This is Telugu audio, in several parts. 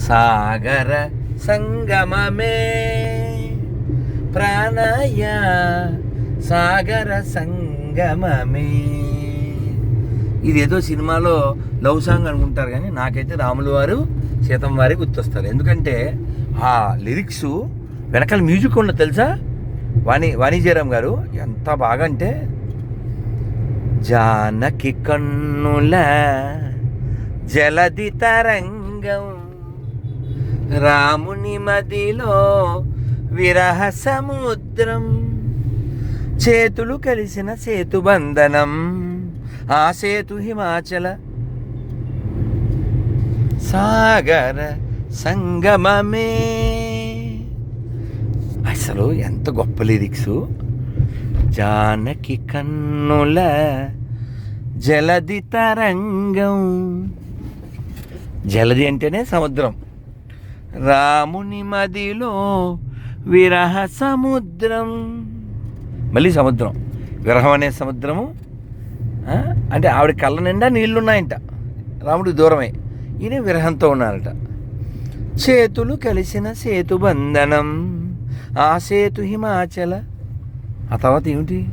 సాగర సంగమమే. ప్రాణయ సాగర సంగమమే. ఇదేదో సినిమాలో లవ్ సాంగ్ అనుకుంటారు కానీ నాకైతే రాములు వారు సీతమ్మ వారి గుర్తొస్తారు. ఎందుకంటే ఆ లిరిక్స్ వెనకాల మ్యూజిక్ ఉండదు తెలుసా? వాణి వాణిజ్యరామ్ గారు ఎంత బాగా అంటే జానకి కన్నుల జలది తరంగం రాముని మదిలో విరహ సముద్రం. చేతులు కలిసిన సేతుబంధనం ఆ సేతు హిమాచల సాగర సంగమమే. అసలు ఎంత గొప్ప లిరిక్స్. జానకి కన్నుల జలది తరంగం. జలది అంటేనే సముద్రం. రాముని మదిలో విరహ సముద్రం. మళ్ళీ సముద్రం. విరహం అనే సముద్రము అంటే ఆవిడ కళ్ళ నిండా నీళ్ళున్నాయంట. రాముడికి దూరమే. ఈయన విరహంతో ఉన్నారట. చేతులు కలిసిన సేతు బంధనం ఆ సేతు హిమాచల. ఆ తర్వాత ఏమిటి?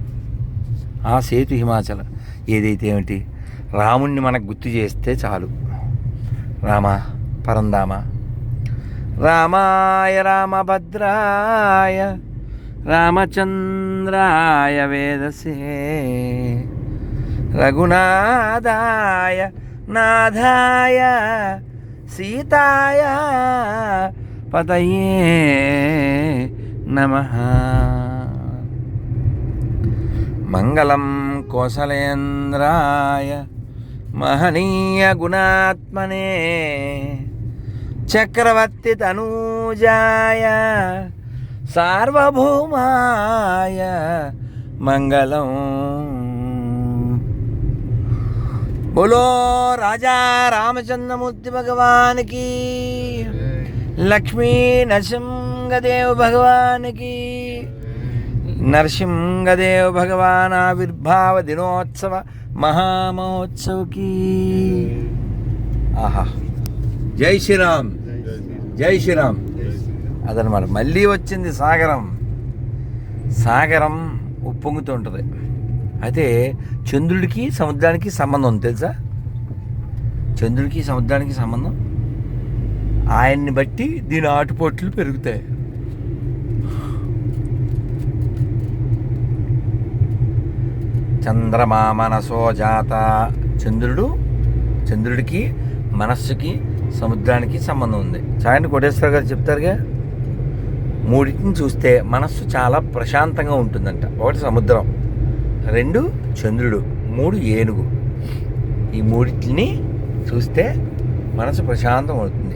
ఆ సేతు హిమాచల. ఏదైతే ఏమిటి? రాముణ్ణి మనకు గుర్తు చేస్తే చాలు. రామ పరందామా. రామాయ రామభద్రాయ రామచంద్రాయ వేదసే. రఘునాథాయ నాథాయ సీతాయ పతయే నమ. మంగళం కోసలేంద్రాయ మహనీయ గుణాత్మనే. చక్రవర్తి తనూజాయ సార్వభౌమాయ మంగళం. బోలో రాజా రామచంద్రమూర్తి భగవానికి లక్ష్మీ నరసింహదేవ్ భగవానికి నరసింహదేవ్ భగవాన్ ఆవిర్భావ దినోత్సవ మహామహోత్సవకి. ఆహా. జై శ్రీరామ్. జై శ్రీరామ్. అదనమాట మళ్ళీ వచ్చింది సాగరం. సాగరం ఉప్పొంగుతూ ఉంటుంది అయితే చంద్రుడికి సముద్రానికి సంబంధం ఉంది తెలుసా? చంద్రుడికి సముద్రానికి సంబంధం? ఆయన్ని బట్టి దీని ఆటుపోట్లు పెరుగుతాయి. చంద్రమా మనసో జాత. చంద్రుడు చంద్రుడికి మనస్సుకి సముద్రానికి సంబంధం ఉంది. సాయంత్రం కోటేశ్వర గారు చెప్తారుగా? మూడింటిని చూస్తే మనస్సు చాలా ప్రశాంతంగా ఉంటుందంట. ఒకటి సముద్రం రెండు చంద్రుడు మూడు ఏనుగు. ఈ మూడింటిని చూస్తే మనసు ప్రశాంతం అవుతుంది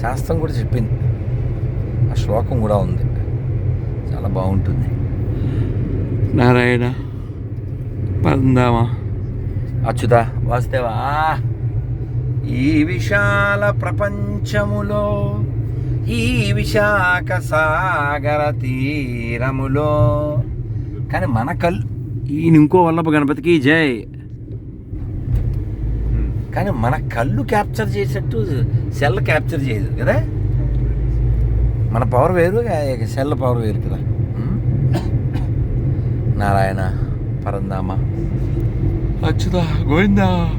శాస్త్రం కూడా చెప్పింది. ఆ శ్లోకం కూడా ఉంది. చాలా బాగుంటుంది. నారాయణ పరందామా అచ్యుత వాసుదేవా ఈ విశాల ప్రపంచములో ఈ విశాఖ సాగర తీరములో కానీ మన కళ్ళు ఈయన ఇంకో వల్లభ గణపతికి జై. కానీ మన కళ్ళు క్యాప్చర్ చేసేట్టు సెల్ క్యాప్చర్ చేయదు కదా? మన పవర్ వేరు సెల్ పవర్ వేరు కదా? నారాయణ పరందామ. あっちだごめんな